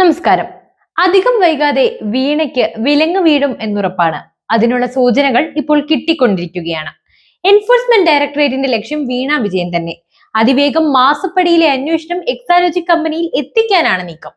നമസ്കാരം. അധികം വൈകാതെ വീണയ്ക്ക് വിലങ്ങ് വീഴും എന്നുറപ്പാണ്. അതിനുള്ള സൂചനകൾ ഇപ്പോൾ കിട്ടിക്കൊണ്ടിരിക്കുകയാണ്. എൻഫോഴ്സ്മെന്റ് ഡയറക്ടറേറ്റിന്റെ ലക്ഷ്യം വീണ വിജയൻ തന്നെ. അതിവേഗം മാസപ്പടിയിലെ അന്വേഷണം എക്സാലോജി കമ്പനിയിൽ എത്തിക്കാനാണ് നീക്കം.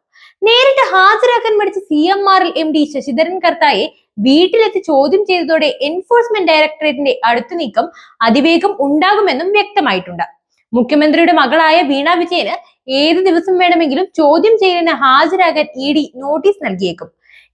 നേരിട്ട് ഹാജരാക്കാൻ മടിച്ച സി എം ആറിൽ എം ഡി ശശിധരൻ കർത്തായെ വീട്ടിലെത്തി ചോദ്യം ചെയ്തതോടെ എൻഫോഴ്സ്മെന്റ് ഡയറക്ടറേറ്റിന്റെ അടുത്ത നീക്കം അതിവേഗം ഉണ്ടാകുമെന്നും വ്യക്തമായിട്ടുണ്ട്. മുഖ്യമന്ത്രിയുടെ മകളായ വീണ വിജയന് ഏത് ദിവസം വേണമെങ്കിലും ചോദ്യം ചെയ്യലിന് ഹാജരാകാൻ ഇ ഡി നോട്ടീസ് നൽകിയേക്കും.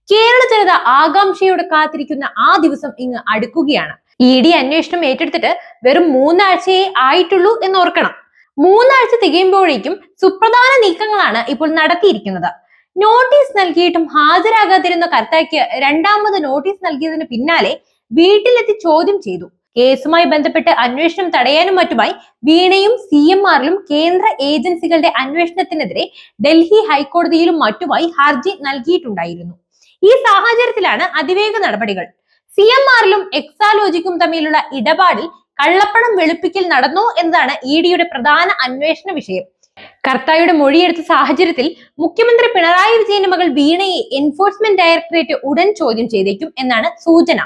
കേരള ജനത ആകാംക്ഷയോടെ കാത്തിരിക്കുന്ന ആ ദിവസം ഇങ്ങ് അടുക്കുകയാണ്. ഇ ഡി അന്വേഷണം ഏറ്റെടുത്തിട്ട് വെറും മൂന്നാഴ്ചയെ ആയിട്ടുള്ളൂ എന്ന് ഓർക്കണം. മൂന്നാഴ്ച തികയുമ്പോഴേക്കും സുപ്രധാന നീക്കങ്ങളാണ് ഇപ്പോൾ നടത്തിയിരിക്കുന്നത്. നോട്ടീസ് നൽകിയിട്ടും ഹാജരാകാതിരുന്ന കർത്താക്ക് രണ്ടാമത് നോട്ടീസ് നൽകിയതിന് പിന്നാലെ വീട്ടിലെത്തി ചോദ്യം ചെയ്തു. കേസുമായി ബന്ധപ്പെട്ട് അന്വേഷണം തടയാനും മറ്റുമായി വീണയും സി എം ആറിലും കേന്ദ്ര ഏജൻസികളുടെ അന്വേഷണത്തിനെതിരെ ഡൽഹി ഹൈക്കോടതിയിലും മറ്റുമായി ഹർജി നൽകിയിട്ടുണ്ടായിരുന്നു. ഈ സാഹചര്യത്തിലാണ് അതിവേഗ നടപടികൾ. സി എം ആറിലും എക്സാലോജിക്കും തമ്മിലുള്ള ഇടപാടിൽ കള്ളപ്പണം വെളുപ്പിക്കൽ നടന്നു എന്നതാണ് ഇ ഡിയുടെ പ്രധാന അന്വേഷണ വിഷയം. കർത്തായുടെ മൊഴിയെടുത്ത സാഹചര്യത്തിൽ മുഖ്യമന്ത്രി പിണറായി വിജയന്റെ മകൾ വീണയെ എൻഫോഴ്സ്മെന്റ് ഡയറക്ടറേറ്റ് ഉടൻ ചോദ്യം ചെയ്തേക്കും എന്നാണ് സൂചന.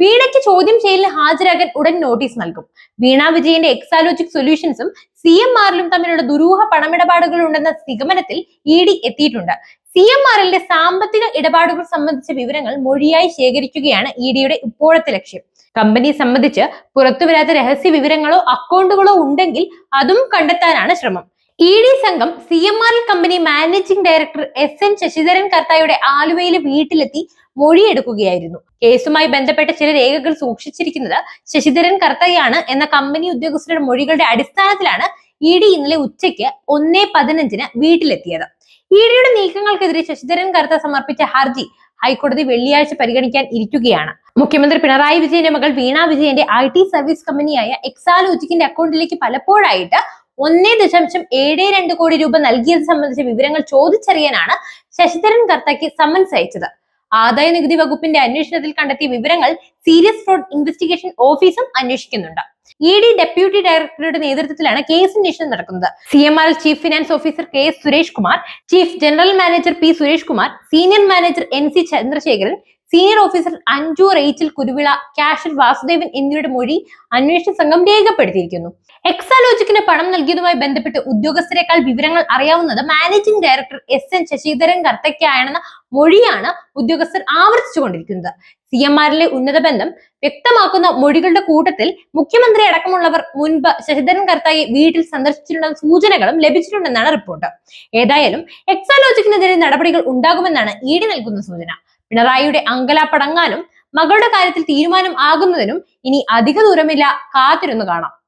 വീണയ്ക്ക് ചോദ്യം ചെയ്യലിന് ഹാജരാകാൻ ഉടൻ നോട്ടീസ് നൽകും. വീണ വിജയന്റെ എക്സാലോജിക് സൊല്യൂഷൻസും സി എം ആറിലും തമ്മിലുള്ള ദുരൂഹ പണമിടപാടുകൾ ഉണ്ടെന്ന നിഗമനത്തിൽ ഇ ഡി എത്തിയിട്ടുണ്ട്. സി എം ആറിന്റെ സാമ്പത്തിക ഇടപാടുകൾ സംബന്ധിച്ച വിവരങ്ങൾ മൊഴിയായി ശേഖരിക്കുകയാണ് ഇ ഡിയുടെ ഇപ്പോഴത്തെ ലക്ഷ്യം. കമ്പനി സംബന്ധിച്ച് പുറത്തുവരാത്ത രഹസ്യ വിവരങ്ങളോ അക്കൗണ്ടുകളോ ഉണ്ടെങ്കിൽ അതും കണ്ടെത്താനാണ് ശ്രമം. ഇ ഡി സംഘം C M R company managing director S N Sasidharan കർത്തായുടെ ആലുവയിലെ വീട്ടിലെത്തി മൊഴിയെടുക്കുകയായിരുന്നു. കേസുമായി ബന്ധപ്പെട്ട ചില രേഖകൾ സൂക്ഷിച്ചിരിക്കുന്നത് ശശിധരൻ കർത്തയാണ് എന്ന കമ്പനി ഉദ്യോഗസ്ഥരുടെ മൊഴികളുടെ അടിസ്ഥാനത്തിലാണ് ഇ ഡി ഇന്നലെ ഉച്ചയ്ക്ക് ഒന്നേ പതിനഞ്ചിന് വീട്ടിലെത്തിയത്. ഇ ഡിയുടെ നീക്കങ്ങൾക്കെതിരെ ശശിധരൻ കർത്ത സമർപ്പിച്ച ഹർജി ഹൈക്കോടതി വെള്ളിയാഴ്ച പരിഗണിക്കാൻ ഇരിക്കുകയാണ്. മുഖ്യമന്ത്രി പിണറായി വിജയന്റെ മകൾ വീണ വിജയന്റെ ഐ ടി സർവീസ് കമ്പനിയായ എക്സാലോജിക്കിന്റെ അക്കൗണ്ടിലേക്ക് പലപ്പോഴായിട്ട് ഒന്നേ ദശാംശം ഏഴ് രണ്ട് കോടി രൂപ നൽകിയത് സംബന്ധിച്ച വിവരങ്ങൾ ചോദിച്ചറിയാനാണ് ശശിധരൻ കർത്തയ്ക്ക് സമൻസ് അയച്ചത്. ആദായ നികുതി വകുപ്പിന്റെ അന്വേഷണത്തിൽ കണ്ടെത്തിയ വിവരങ്ങൾ സീരിയസ് ഫ്രോഡ് ഇൻവെസ്റ്റിഗേഷൻ ഓഫീസും അന്വേഷിക്കുന്നുണ്ട്. ഇ ഡി ഡെപ്യൂട്ടി ഡയറക്ടറുടെ നേതൃത്വത്തിലാണ് കേസ് അന്വേഷണം നടക്കുന്നത്. C M R chief finance officer K S Suresh Kumar chief general manager P Suresh Kumar senior manager N C Chandrasekharan senior officer Anju Rachel Kuruvila ക്യാഷിൽ Vasudevan എന്നിവരുടെ മൊഴി അന്വേഷണ സംഘം രേഖപ്പെടുത്തിയിരിക്കുന്നു. എക്സാലോജിക്കിന് പണം നൽകിയതുമായി ബന്ധപ്പെട്ട് ഉദ്യോഗസ്ഥരെക്കാൾ വിവരങ്ങൾ അറിയാവുന്നത് managing director S N Sasidharan കർത്തയ്ക്കായെന്ന മൊഴിയാണ് ഉദ്യോഗസ്ഥർ ആവർത്തിച്ചുകൊണ്ടിരിക്കുന്നത്. സി എം ആറിലെ ഉന്നത ബന്ധം വ്യക്തമാക്കുന്ന മൊഴികളുടെ കൂട്ടത്തിൽ മുഖ്യമന്ത്രി അടക്കമുള്ളവർ മുൻപ് ശശിധരൻ കർത്തായി വീട്ടിൽ സന്ദർശിച്ചിട്ടുള്ള സൂചനകളും ലഭിച്ചിട്ടുണ്ടെന്നാണ് റിപ്പോർട്ട്. ഏതായാലും എക്സാലോജിക്കിനെതിരെ നടപടികൾ ഉണ്ടാകുമെന്നാണ് ഇ ഡി നൽകുന്ന സൂചന. പിണറായിയുടെ അങ്കലാപ്പടങ്ങാനും മകളുടെ കാര്യത്തിൽ തീരുമാനം ആകുന്നതിനും ഇനി അധിക ദൂരമില്ല. കാത്തിരുന്നു കാണാം.